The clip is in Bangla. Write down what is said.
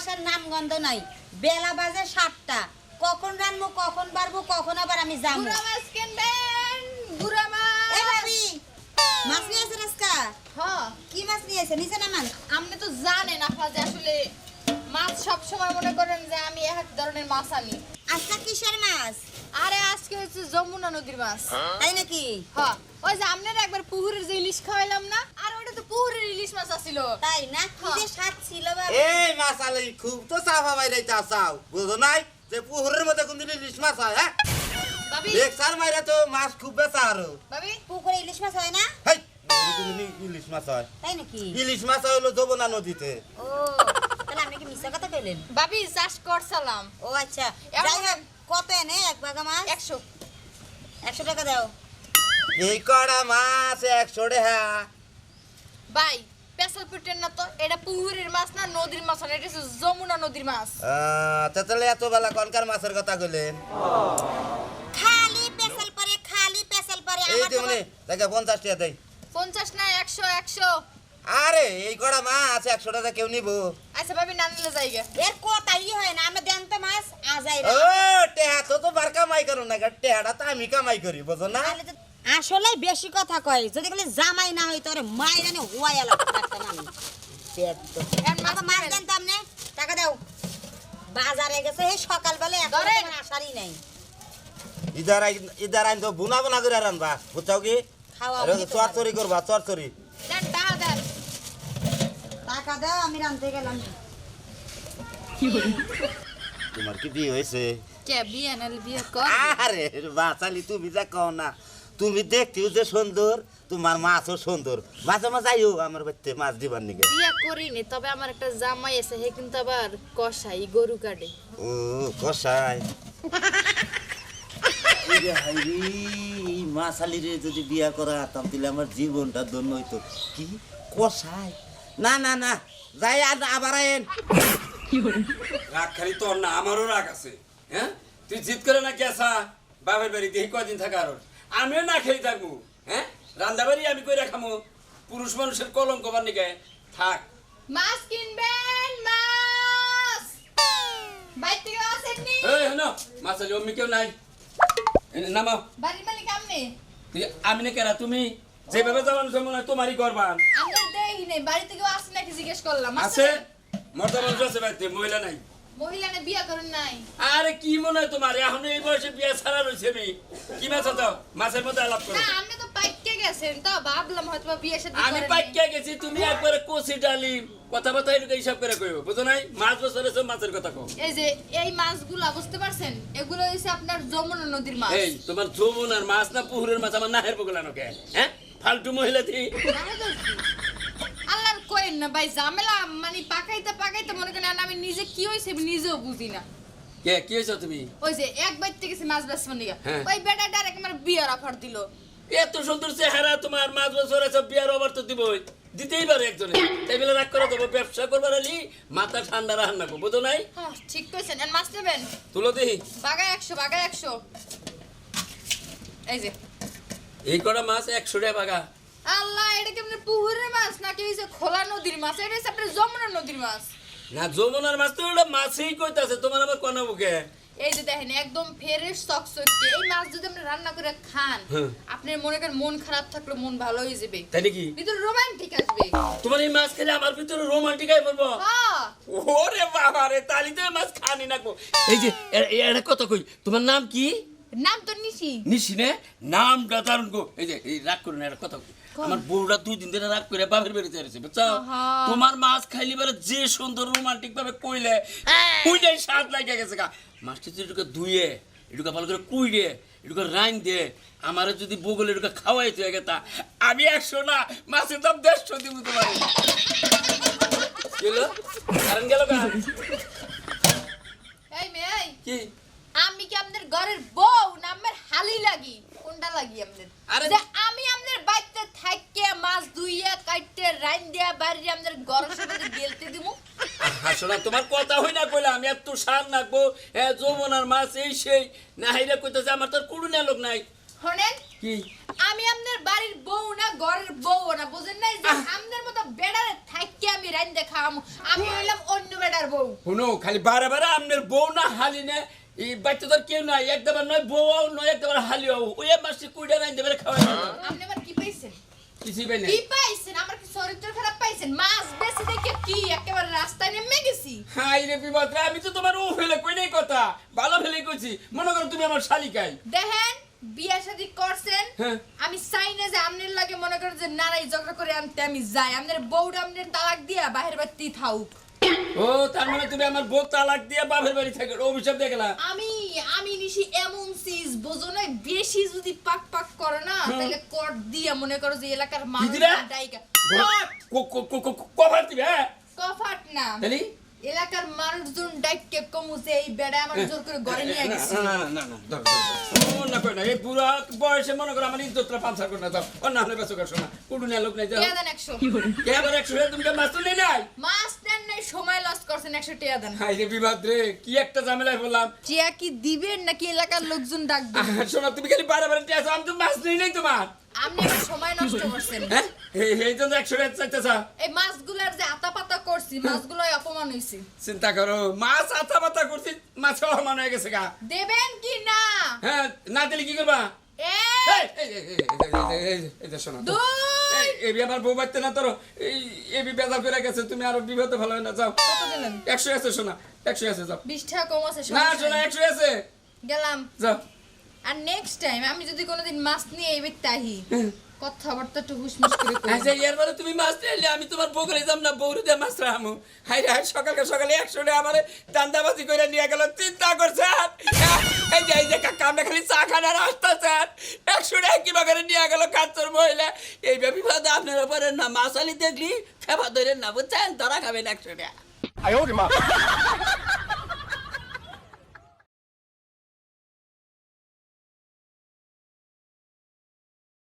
আসার নাম গন্ধ নাই। বেলা বাজে সাতটা। কখন রানবো কখন পারব কখন আবার আমি যাব গুড়া মাছ কিনবেন গুড়া এই মাছ মাছ নিয়ে আসেন আজকা? হ্যাঁ কি মাছ নিয়ে আসেন নিচে নামান। আপনি তো জানেন আপা যে আসলে মাছ সব সময় মনে করেন যে আমি এক ধরনের মাছ আনি। আজকা কিসের মাছ? আরে আজকে হচ্ছে যমুনা নদীর মাছ। তাই নাকি? হ্যাঁ ওই যে আপনারা একবার পুকুরের যে ইলিশ খাওয়াইলাম না আর ওটা তো পুকুরের ইলিশ মাছ আছিল। তাই না? কি যে হ্যাঁ। স্বাদ ছিল বাবা এই খুব তো চাফা বাইরে চা চাও বুঝো নাই? যে পুকুরের মধ্যে কোন দিন ইলিশ মাছ হয় হ্যাঁ? ভাবি। দেখ সার মাইরা তো মাছ খুব বেচা আরও। ভাবি পুকুরে ইলিশ মাছ হয় না? হেই কোনদিন ইলিশ মাছ হয়। তাই নাকি? ইলিশ মাছ হলো যমুনা নদীতে। ও তাহলে আপনি কি মিথ্যা কথা কইলেন? ভাবি চাষ করছিলাম। ও আচ্ছা। কত এনে? এক বাগা মাছ? একশো। একশো টাকা দাও। এই কড়া মাছ একশো টাকা ভাই পেশাল পিটেন না তো এটা পুকুরের মাছ না নদীর মাছ না এটা যমুনা নদীর মাছ। তা তাহলে এত বেলা কনকার মাছের কথা কইলেন খালি পেশাল পরে খালি পেশাল পরে এই আমার মানে দেখে পঞ্চাশ টাকা দেয় পঞ্চাশ না একশো একশো। আরে এই কড়া মাছ একশো টাকা কেউ নিবো? আচ্ছা ভাবি না নিলে জায়গা এর কথাই হয় না আমি দেন তো মাছ আজাই ও টেহা তো তো বার কামাই করো না টেহাটা তো আমি কামাই করি বুঝো না? আসলে বেশি কথা কয়। যদি বলে জামাই না হয় তোরে মায়ের এনে হুয়াই আলাপ রাখতাম আমি পেট তো। এখন মাছ দেন তো টাকা দাও। বাজারে গেছে এই সকালবেলা এখন আসারই নাই। ইদার ইদার আইন তো বুনা বুনা করে রানবা বুঝছাও কি? খাওয়া আরে উচিত চর। চরি করবা চর চরি। দেন টাকা দেন। টাকা দাও আমি রানতে গেলাম। তোমার কি বিয়ে হয়েছে? কে বিয়ে বিয়ে কর। আরে বাচালি তুমি যা কও না। তুমি দেখতেও যে সুন্দর তোমার মাছও সুন্দর। মাঝে মাঝে আইও আমার বাড়িতে মাছ দিবার নিকে বিয়ে করিনি তবে আমার একটা জামাই আছে হে কিন্তু আবার কষাই গরু কাটে। ও কষাই মাছালি রে যদি বিয়া করা হতাম তাহলে আমার জীবনটা ধন্য হইতো। কি? কষাই না না না যাই আর আবার আইন রাগ খালি তোর না আমারও রাগ আছে। হ্যাঁ? তুই জিদ করে না গেছা? বাবার বাড়ি দেখি কদিন থাকা আর আমিও না খেয়ে থাকব। হ্যাঁ? রান্না বাড়ি আমি করে খামো। পুরুষ মানুষের কলঙ্ক বানিকে থাক। মাছ কিনবেন মাছ! বাইর থেকে আসেননি এই হনো মাসালি অম্মি কেউ নাই। এনে নামাও। বাড়ির মালিক আমনে তুই আমি না কেরা তুমি? যেভাবে যাবান মনে হয় তোমারই করবান। আমরা দেখি নাই বাড়ি থেকে আসে নাকি জিজ্ঞেস করলাম। আছে? মর্দা মানুষ আছে বাড়িতে মহিলা নাই। মহিলা না বিয়ে করেন নাই। আরে কি মনে হয় তোমার? এখন এই বয়সে বিয়ে ছাড়া রয়েছে আমি কি মাছ দাও মাছের মধ্যে আলাপ করো। না আপনি তো পাইকে গেছেন তো ভাবলাম হয়তো বা বিয়ে সাথে আমি পাইকা গেছি তুমি একবারে কষি ডালি কথা কথা হিসাব করে কইব বুঝো নাই? মাছ এসে মাছের কথা কও। এই যে এই মাছগুলা বুঝতে পারছেন? এগুলো হচ্ছে আপনার যমুনা নদীর মাছ। এই তোমার যমুনার মাছ না পুকুরের মাছ? আমার নাহের বগলানো কে? হ্যাঁ? ফালতু মহিলা দি আল্লাহর কইন না ভাই ঝামেলা মানে পাকাইতে পাকাইতে করেন আমি নিজে কি হইছে নিজেও বুঝি না। কে কি তুমি? ওই যে এক বাইতে গেছে মাছ বেচবো নিগা হ্যাঁ। ওই বেটা ডাইরেক্ট আমার বিয়ার অফার দিল। এত সুন্দর চেহারা তোমার মাছ বছর এসে বিয়ার ওভার তো দিবই। দিতেই পারে একজনে। তাই বলে রাগ করে দেবো ব্যবসা করবার আলি মাথা ঠান্ডা রান্না করব বুঝো নাই? ঠিক কইছেন। আর মাছ নেবেন? তুলো দেখি। বাগা একশো বাগা একশো। এই যে। এই কটা মাছ একশো টাকা বাগা। আল্লাহ এটা কেমন পুকুরের মাছ? নাকি খোলা নদীর মাছ? এটা হচ্ছে আপনার যমুনা নদীর মাছ। না যমুনার মাছ তো ওটা মাছই কইতাছে তোমার কনা বুকে? এই যে দেখেন একদম ফ্রেশ চকচকে এই মাছ যদি আপনি রান্না করে খান হ্যাঁ। আপনার মনে করেন মন খারাপ থাকলে মন ভালো হয়ে যাবে। তাই নাকি? ভিতরে রোমান্টিক আসবে। তোমার এই মাছ খেলে আমার ভিতরে রোমান্টিকাই বলব হ্যাঁ ওরে বাবা রে তালি তো মাছ খানি না গো। এই যে এটা কত কই তোমার নাম কি? নাম তো নিশি। নিশি নে? নামটা দারুণ গো। এই যে এই রাগ করুন এটা কথা কই। আমার বউরা দুই দিন ধরে রাগ করে বাপের বাড়িতে এসেছে বুঝছ? তোমার মাছ খাইলি বারে যে সুন্দর রোমান্টিক ভাবে কইলে কুইলে স্বাদ লাগে গেছে গা। মাছটা যদি এটুকু ধুয়ে এটুকু ভালো করে কুইলে এটুকু রাইন দে আমারে যদি বগলে এটুকু খাওয়াই তুই গেতা আমি একশো না মাছের দাম দেড়শো দিব তোমার। গেল কারণ গেল কি? আমি কি আপনাদের ঘরের বউ না আমার হালি লাগি? কোনটা লাগি আপনাদের আরে- আমি আপনাদের বাড়িতে থাইকে মাছ ধুইয়া কাটতে রাইন দিয়া বাড়ি আপনাদের ঘরের সাথে গেলতে দিব আসলে তোমার কথা হই না কইলা আমি এত সার নাকবো হ্যাঁ যমুনার মাছ এই সেই। না হাইরা কইতেছে আমার তোর কুড়ুনা লোক নাই। শোনেন কি? আমি আপনার বাড়ির বউ না ঘরের বউ না বুঝেন নাই যে আপনার মতো বেড়ারে থাকি আমি রাইন দেখাম আমি হইলাম অন্য বেড়ার বউ। শুনো খালি বারে বারে আপনার বউ না হালি না এই কেউ নাই একদম নয় বউ নয় একদম হালিও। ওই মাসে কুইডা নাই দেবে খাওয়াই আপনি আমার কি পাইছেন? কিছুই পাই কি পাইছেন? আমার কি চরিত্র খারাপ পাইছেন? মাছ বেশি দেখে কি একেবারে রাস্তায় নেমে গেছি? হাই রে বিপদ আমি তো তোমার ও ফেলে কই নাই কথা। ভালো ফেলে কইছি। মনে করো তুমি আমার শালিকাই। দেখেন বিয়া শাদি করছেন হ্যাঁ। আমি চাই না যে আপনার লাগে মনে করেন যে নারাই ঝগড়া করে আনতে আমি যাই। আপনার বউটা আপনার তালাক দিয়া বাহির বাড়তি থাউক। ও তার মানে তুমি আমার বউ তালাক দিয়ে বাপের বাড়ি থাকে অভিশাপ দেখলা আমি আমি নিশি এমন চিজ বোঝো না বেশি যদি পাক পাক করে না তাহলে কট দিয়া মনে করো যে এলাকার মানুষ ডাইকা। কভার দিবে হ্যাঁ? কফাট না। তাহলে? এলাকার মানুষজন ডাইকে কমুছে এই বেড়া আমার জোর করে ঘরে নিয়ে গেছে। না না না কই এই বয়সে মনে করো আমার ইজ্জতটা পাঞ্চার করে না ও হলে লোক নাই তুমি মাছ নাই? সময় লস করছেন একশো টিয়া দেন হাই রে বিবাদ রে কি একটা ঝামেলায় বললাম টিয়া কি দিবেন নাকি এলাকার লোকজন ডাকবেন আহ, শোনো তুমি খালি বারে বারে টেস আমি তো মাছ নেই নাই তোমার আপনি সময় নষ্ট করছেন হ্যাঁ এই জন্য একশো টাকা চাইতেছ এই মাছগুলার যে আতা পাতা করছি মাছগুলোই অপমান হইছে চিন্তা করো মাছ আথা পাতা করছি মাছ সমান হয়ে গেছে গা দেবেন কি না হ্যাঁ না দিলে কি করবা এই এই, এই, এই, এই, এই, এই, এই, এই যে শোনো তো। এই, এই বি আমার বউ বাড়তে না তোর এবি বেজাল করে গেছে তুমি আরও বিপদে ভালো না যাও। একশো আছে শোনা একশো আছে যাও। বিশ টাকা কম আছে না শোনা একশো আছে। গেলাম। যাও। আর নেক্সট টাইম আমি যদি কোনোদিন মাছ নিয়ে এই তাহি কথাবার্তা একটু হুসমুস করে। আচ্ছা এরপরে তুমি মাছ নিয়ে আমি তোমার বগলে যাম না বৌরি দিয়ে মাছ রামু হাই হাই সকালে সকালে একশো টাকা আমার দান্দাবাজি করে নিয়ে গেল। চিন্তা করছেন এই যে এই যে কাকা আমরা খালি চা খানার আসতেছেন একশো টাকা কিবা করে নিয়ে গেল কাচ্চর মহিলা। এই বিপদে আপনার উপরে না মাছ আলি দেখলি ফেবা ধরে না বুঝছেন? তারা খাবেন একশো টাকা।